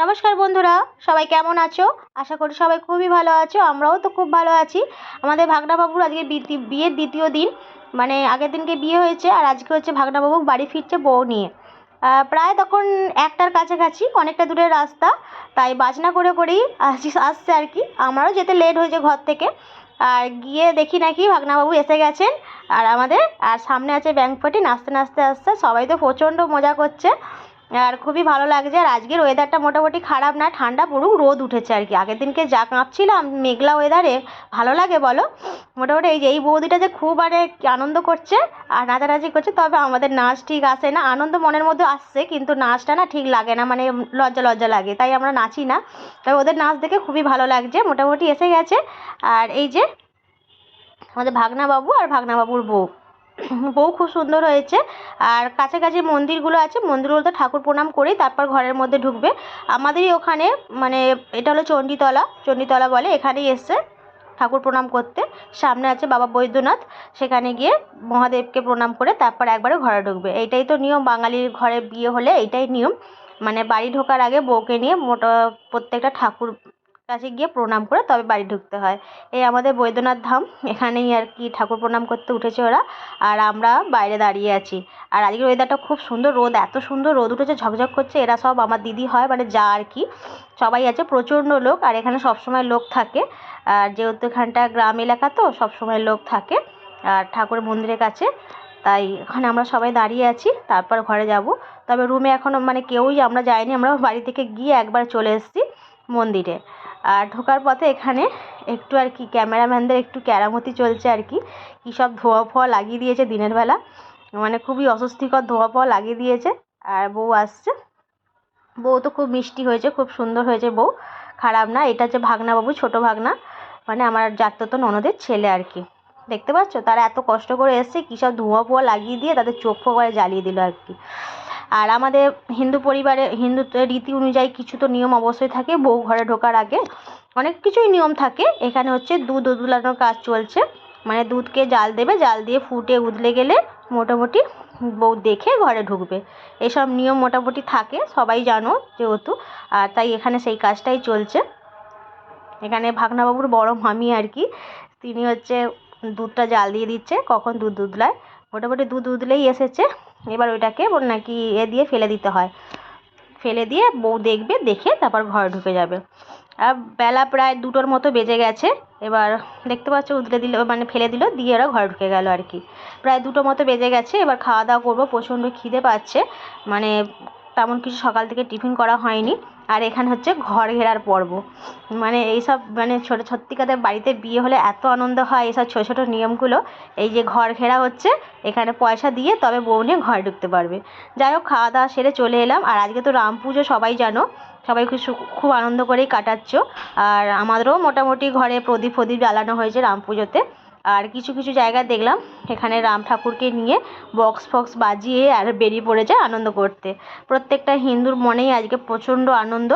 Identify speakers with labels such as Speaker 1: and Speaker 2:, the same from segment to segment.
Speaker 1: নমস্কার বন্ধুরা, সবাই কেমন আছো? আশা করি সবাই খুবই ভালো আছো, আমরাও তো খুব ভালো আছি। আমাদের ভাগনাবাবুর আজকে বিয়ের দ্বিতীয় দিন মানে আগের দিনকে বিয়ে হয়েছে আর আজকে হচ্ছে ভাগনাবাবু বাড়ি ফিরছে বউ নিয়ে। প্রায় তখন একটার কাছাকাছি, অনেকটা দূরের রাস্তা, তাই বাজনা করে করেই আসছে আর কি। আমারও যেতে লেট হয়েছে ঘর থেকে। আর গিয়ে দেখি নাকি ভাগনাবাবু এসে গেছেন, আর আমাদের, আর সামনে আছে ব্যাংকপটি নাচতে নাচতে আসছে, সবাই তো প্রচণ্ড মজা করছে। আর খুবই ভালো লাগছে। আর আজকের ওয়েদারটা মোটামুটি খারাপ না, ঠান্ডা পুরো রোদ উঠেছে আর কি। আগের দিনকে যা কাঁপছিলাম, মেঘলা ওয়েদারে ভালো লাগে বলো? মোটামুটি এই যে, এই বৌদিটা যে খুব আরে আনন্দ করছে আর নাচানাচি করছে, তবে আমাদের নাচ ঠিক আসে না। আনন্দ মনের মধ্যে আসছে, কিন্তু নাচটা না ঠিক লাগে না মানে লজ্জা লজ্জা লাগে, তাই আমরা নাচি না। তবে ওদের নাচ দেখে খুবই ভালো লাগছে, মোটামুটি এসে গেছে। আর এই যে, আমাদের ভাগনা বাবু আর ভাগনা বাবুর বউ। বউ খুব সুন্দর হয়েছে। আর কাছাকাছি মন্দিরগুলো আছে, মন্দিরগুলোতে ঠাকুর প্রণাম করেই তারপর ঘরের মধ্যে ঢুকবে। আমাদেরই ওখানে মানে এটা হলো চণ্ডীতলা চণ্ডীতলা বলে এখানেই এসছে ঠাকুর প্রণাম করতে। সামনে আছে বাবা বৈদ্যনাথ, সেখানে গিয়ে মহাদেবকে প্রণাম করে তারপর একবারে ঘরে ঢুকবে। এইটাই তো নিয়ম, বাঙালির ঘরে বিয়ে হলে এইটাই নিয়ম। মানে বাড়ি ঢোকার আগে বউকে নিয়ে মোটা, প্রত্যেকটা ঠাকুর কাছে গিয়ে প্রণাম করে তবে বাড়ি ঢুকতে হয়। এই আমাদের বৈদ্যনাথ ধাম, এখানেই আর কি ঠাকুর প্রণাম করতে উঠেছে ওরা। আর আমরা বাইরে দাঁড়িয়ে আছি। আর আজকের ওয়েদারটা খুব সুন্দর রোদ, এত সুন্দর রোদ উঠেছে, ঝকঝক করছে, এরা সব আমার দিদি হয় মানে যা আর কি। সবাই আছে, প্রচণ্ড লোক, আর এখানে সবসময় লোক থাকে। আর যেহেতু এখানটা গ্রাম এলাকা তো, সবসময় লোক থাকে, আর ঠাকুর মন্দিরের কাছে। তাই এখানে আমরা সবাই দাঁড়িয়ে আছি, তারপর ঘরে যাব। তবে রুমে এখনও মানে কেউই আমরা যাইনি, আমরা বাড়ি থেকে গিয়ে একবার চলে এসেছি মন্দিরে। ঢোকার পথে এখানে একটু আর কি ক্যামেরাম্যানদের একটু কেরামতি চলছে আর কি। কী সব ধোয়া ফোয়া লাগিয়ে দিয়েছে দিনের বেলা। মানে খুবই অস্বস্তিকর ধোয়া ফোয়া লাগিয়ে দিয়েছে। আর বউ আসছে। বউ তো খুব মিষ্টি হয়েছে, খুব সুন্দর হয়েছে বউ। খারাপ না, এটা হচ্ছে ভাগনা বাবু ছোটো ভাগনা। মানে আমার জাততো ননদের ছেলে আর কি। দেখতে পাচ্ছ? তারা এত কষ্ট করে এসছে, কী সব ধোঁয়া ফোয়া লাগিয়ে দিয়ে তাদের চোখ করে জ্বালিয়ে দিল আর কি। আর আমাদের হিন্দু পরিবারে হিন্দু রীতি অনুযায়ী কিছু তো নিয়ম অবশ্যই থাকে, বউ ঘরে ঢোকার আগে অনেক কিছুই নিয়ম থাকে। এখানে হচ্ছে দুধ উদলানোর কাজ চলছে মানে দুধকে জাল দেবে, জাল দিয়ে ফুটে উদলে গেলে মোটামুটি বউ দেখে ঘরে ঢুকবে। এসব নিয়ম মোটামুটি থাকে, সবাই জানো যেহেতু, আর তাই এখানে সেই কাজটাই চলছে। এখানে ভাগনাবাবুর বড় মামি আর কি, তিনি হচ্ছে দুধটা জাল দিয়ে দিচ্ছে, কখন দুধ দুধলায়। মোটামুটি দুধ উদলেই এসেছে। এবার ওইটাকে নাকি এ দিয়ে ফেলে দিতে হয়। ফেলে দিয়ে বউ দেখবে, দেখে তারপর ঘরে ঢুকে যাবে। আর বেলা প্রায় দুটোর মতো বেজে গেছে। এবার দেখতে পাচ্ছ উদলে দিল মানে ফেলে দিল, দিয়ে ওরা ঘরে ঢুকে গেল আর কি। প্রায় দুটো মতো বেজে গেছে। এবার খাওয়া দাওয়া করব। প্রচণ্ড খিদে পাচ্ছে। মানে তেমন কিছু সকাল থেকে টিফিন করা হয়নি। আর এখানে হচ্ছে ঘর ঘেরার পর্ব। মানে এইসব মানে ছোটো সত্যিকারের বাড়িতে বিয়ে হলে এত আনন্দ হয় এইসব ছোটো ছোটো নিয়মগুলো। এই যে ঘর ঘেরা হচ্ছে, এখানে পয়সা দিয়ে তবে বউ নিয়ে ঘরে ঢুকতে পারবে। যাই হোক, খাওয়া দাওয়া সেরে চলে এলাম। আর আজকে তো রাম পুজো, সবাই জানো। সবাই খুব খুব আনন্দ করেই কাটাচ্ছ। আর আমাদেরও মোটামুটি ঘরে প্রদীপ ফদীপ জ্বালানো হয়েছে রাম পুজোতে। আর কিছু কিছু জায়গা দেখলাম, এখানে রাম ঠাকুরকে নিয়ে বক্স ফক্স বাজিয়ে আর বেরিয়ে পড়ে যায় আনন্দ করতে। প্রত্যেকটা হিন্দুর মনেই আজকে প্রচণ্ড আনন্দ।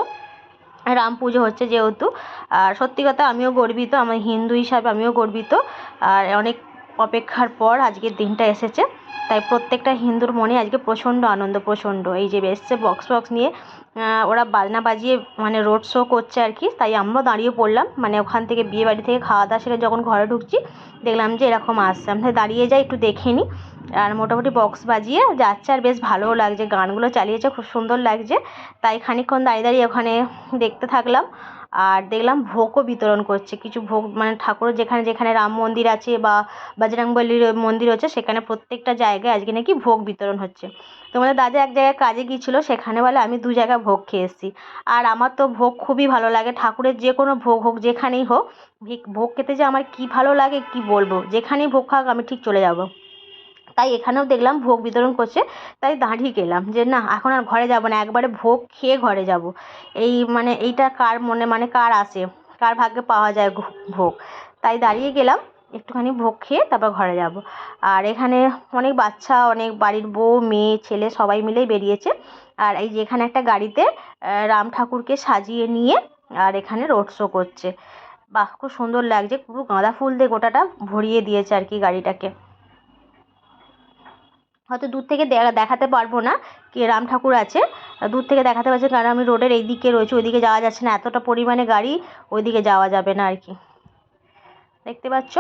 Speaker 1: রাম পুজো হচ্ছে যেহেতু। আর সত্যি কথা, আমিও গর্বিত, আমার হিন্দু হিসাবে আমিও গর্বিত। আর অনেক অপেক্ষার পর আজকের দিনটা এসেছে। তাই প্রত্যেকটা হিন্দুর মনে আজকে প্রচণ্ড আনন্দ, প্রচণ্ড। এই যে এসছে বক্স বক্স নিয়ে ওরা বাজনা বাজিয়ে মানে রোড শো করছে আর কি। তাই আমরাও দাঁড়িয়ে পড়লাম। মানে ওখান থেকে বিয়ে বাড়ি থেকে খাওয়া দাওয়া সেরে যখন ঘরে ঢুকছি, দেখলাম যে এরকম আসছে। আমি তাই দাঁড়িয়ে যাই, একটু দেখে নিই। আর মোটামুটি বক্স বাজিয়ে যাচ্ছে আর বেশ ভালোও লাগছে। গানগুলো চালিয়েছে, খুব সুন্দর লাগছে। তাই খানিকক্ষণ দাঁড়িয়ে দাঁড়িয়ে ওখানে দেখতে থাকলাম। আর দেখলাম ভোগও বিতরণ করছে। কিছু ভোগ মানে ঠাকুরের যেখানে যেখানে রাম মন্দির আছে বা বজরংবলির মন্দির হচ্ছে, সেখানে প্রত্যেকটা জায়গায় আজকে নাকি ভোগ বিতরণ হচ্ছে। তোমাদের দাদা এক জায়গায় কাজে গিয়েছিল, সেখানে বলে আমি দু জায়গায় ভোগ খেয়ে এসেছি। আর আমার তো ভোগ খুবই ভালো লাগে, ঠাকুরের যে কোনো ভোগ হোক, যেখানেই হোক, ভোগ খেতে যে আমার কী ভালো লাগে, কী বলব? যেখানেই ভোগ খাক, আমি ঠিক চলে যাব। তাই এখানেও দেখলাম ভোগ বিতরণ করছে, তাই দাঁড়িয়ে গেলাম যে না, এখন আর ঘরে যাব না, একবারে ভোগ খেয়ে ঘরে যাব। এই মানে এইটা কার মনে মানে কার আসে? কার ভাগ্যে পাওয়া যায় ভোগ? তাই দাঁড়িয়ে গেলাম, একটুখানি ভোগ খেয়ে তারপর ঘরে যাব। আর এখানে অনেক বাচ্চা, অনেক বাড়ির বউ, মেয়ে, ছেলে সবাই মিলেই বেরিয়েছে। আর এই যে এখানে একটা গাড়িতে রাম ঠাকুরকে সাজিয়ে নিয়ে আর এখানে রোড শো করছে। বাহ, খুব সুন্দর লাগছে, পুরো গাঁদা ফুল দিয়ে গোটাটা ভরিয়ে দিয়েছে আর কি গাড়িটাকে। হয়তো দূর থেকে দেখাতে পারব না কি রাম ঠাকুর আছে। দূর থেকে দেখাতে পারছি কারণ আমি রোডের এই দিকে রয়েছে, ওইদিকে যাওয়া যাচ্ছে না, এতটা পরিমাণে গাড়ি ওইদিকে যাওয়া যাবে না আর কি। দেখতে পাচ্ছ?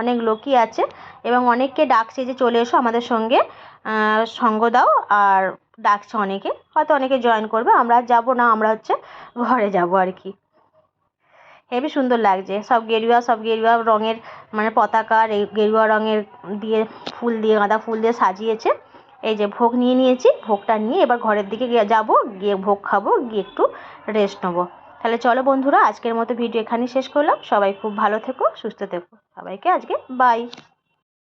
Speaker 1: অনেক লোকই আছে এবং অনেককে ডাকছে যে চলে এসো আমাদের সঙ্গে সঙ্গ দাও, আর ডাকছে অনেকে, হয়তো অনেকে জয়েন করবে, আমরা যাব না, আমরা হচ্ছে ঘরে যাব আর কি। হেবি সুন্দর লাগছে। সব গেরুয়া সব গেরুয়া রঙের মানে পতাকার এই গেরুয়া রঙের দিয়ে ফুল দিয়ে, গাঁদা ফুল দিয়ে সাজিয়েছে। এই যে ভোগ নিয়ে নিয়েছি, ভোগটা নিয়ে এবার ঘরের দিকে গিয়ে যাব, গিয়ে ভোগ খাব, গিয়ে একটু রেস্ট নেব। তাহলে চলো বন্ধুরা, আজকের মতো ভিডিও এখানেই শেষ করলাম। সবাই খুব ভালো থেকো, সুস্থ থেকো। সবাইকে আজকে বাই